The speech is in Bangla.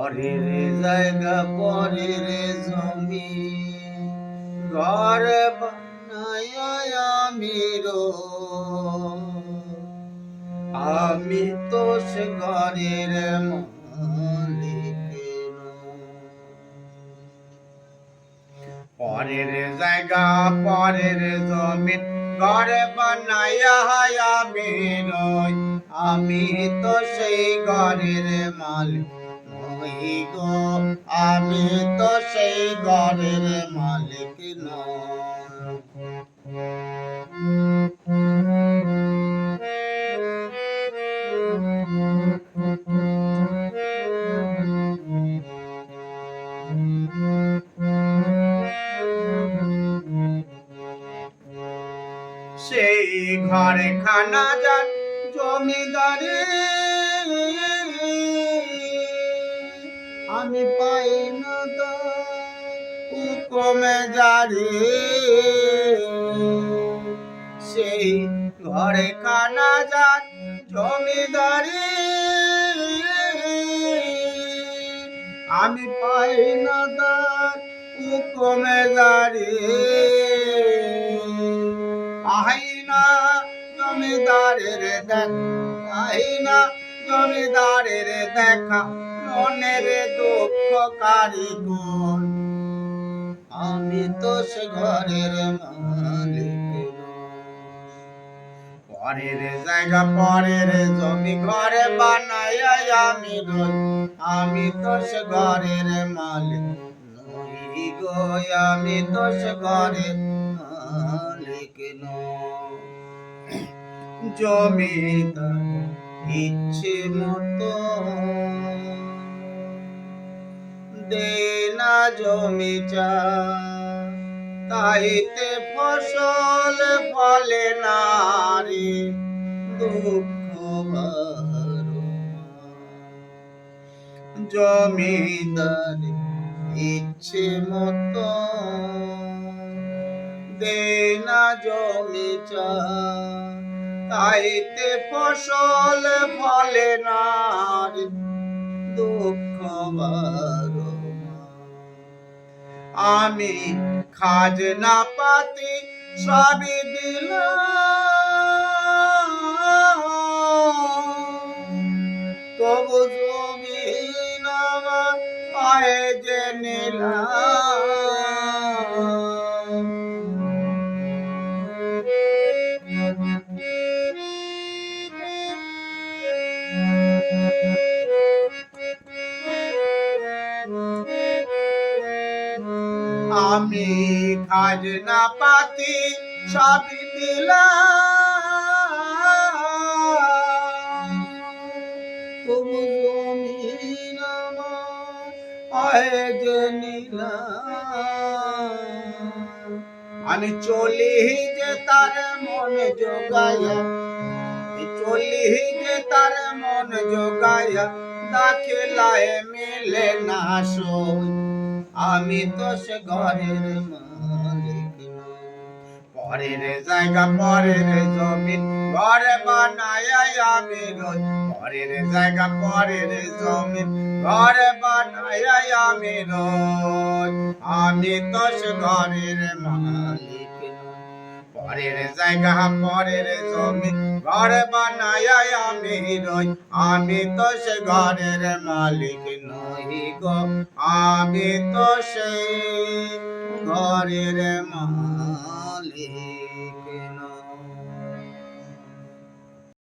পরের জায়গা, পরের জমি ঘর বানায় আমি। আমি তো ঘরের। পরের জায়গা, পরের জমিন ঘর বানায়া আমি তো সেই ঘরের মালিক নই গো আমি তো সেই ঘরের মালিক সেই ঘরে খানা যান জমিদারে আমি পাই না হুকমে জারি সেই ঘরে খানা যান জমিদারে আমি পাই না তার হুকমে জারি আহিনা জমিদারের দেখা আহিনা জমিদারের দেখা, মনের দুঃখ কারিগর আমি তো সে ঘরের মালিক। পরের জায়গা, পরের জমি ঘরে বানায় আমি রই। আমি তো সে ঘরের মালিক নই গো, আমি তো সে ঘরের মালিক নই। জমিদার ইচ্ছে মতো। দেনা জমি চা, তাইতে ফসল ফলে নারী দুঃখ বারো জমিদার ইচ্ছে মতো। দেনা জমি চা তাইতে ফসল ফলে নারী, দুঃখ আমি খাজনা পাতি সবই দিলাম। তবু জমিন আমার পায়ে যে নিলাম। আমি খাজনা পাতি সবই দিলাম। আমি চলি যে তার মন যোগায়া চলি যে তার মন যোগায়া দাখিলায় মিলে না সই আমি তো সে ঘরের মালিক। পরের জায়গা, পরের জমিন, ঘরে বানায় আমি রোজ পরের জায়গা, পরের জমিন, ঘরে বানায় আমি রোজ আমি তো সে ঘরের মালিক। পরের জায়গা পরের জমি, ঘর বানায় আমি রই আমি তো সে ঘরের মালিক নই গো। আমি তো সেই ঘরের মালিক